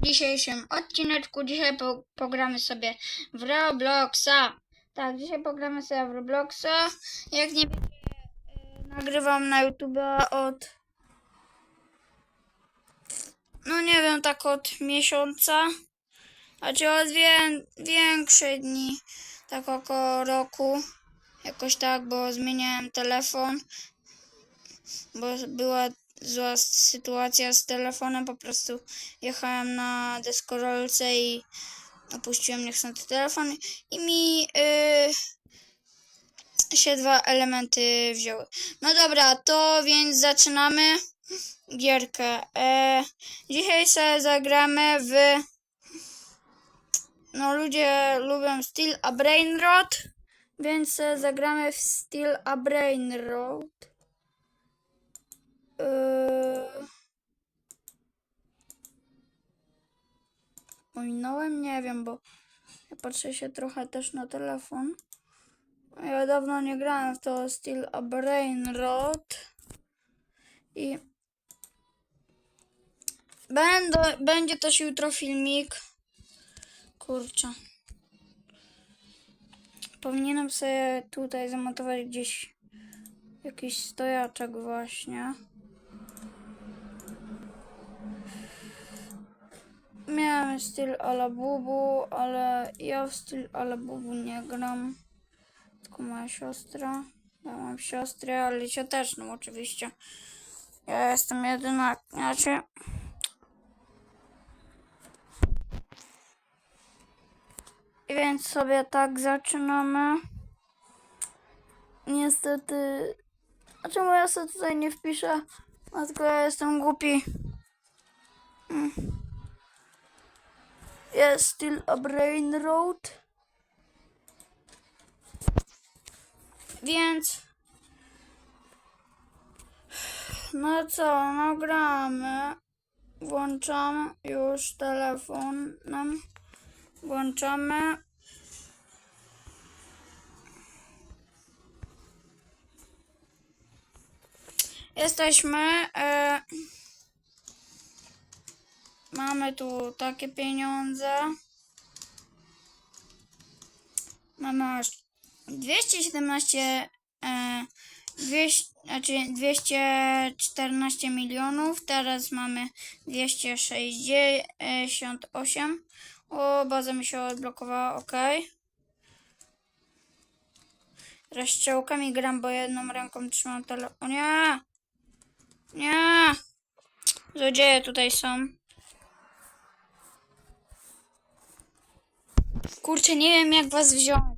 w dzisiejszym odcineczku. Dzisiaj po, pogramy sobie w Robloxa. Tak, dzisiaj pogramy sobie w Robloxa. Jak nie wiecie, y, nagrywam na YouTube od no nie wiem, tak od miesiąca. Znaczy od wię, większych dni, tak około roku. Jakoś tak, bo zmieniałem telefon bo była zła sytuacja z telefonem, po prostu jechałem na deskorolce i opuściłem niechcący telefon i mi yy, się dwa elementy wzięły. No dobra, to więc zaczynamy gierkę. E, dzisiaj sobie zagramy w no ludzie lubią Steel a Brainrot, więc zagramy w Steel a Brainrot. Yy... Ominąłem? Nie wiem, bo ja patrzę się trochę też na telefon. Ja dawno nie grałem w to Steel a Brainrot. I Będę, będzie też jutro filmik. Kurczę. Powinienem sobie tutaj zamontować gdzieś jakiś stojaczek właśnie. Styl ala bubu, ale ja w styl ala bubu nie gram. Tylko moja siostra. Ja mam siostrę, ale cioteczną oczywiście. Ja jestem jedyna, znaczy... Więc sobie tak zaczynamy. Niestety... A czemu ja sobie tutaj nie wpiszę? Tylko ja jestem głupi. Hmm. Jest still a brain road. Więc... No co, no gramy. Włączam już telefonem. Włączamy. Jesteśmy. E, mamy tu takie pieniądze. Mamy aż 217. E, 200, znaczy 214 milionów. Teraz mamy 268. O, baza mi się odblokowała, ok. Rozstrzałkami gram, bo jedną ręką trzymam telefon. Nie! Nie! Złodzieje tutaj są. Kurczę, nie wiem jak was wziąć.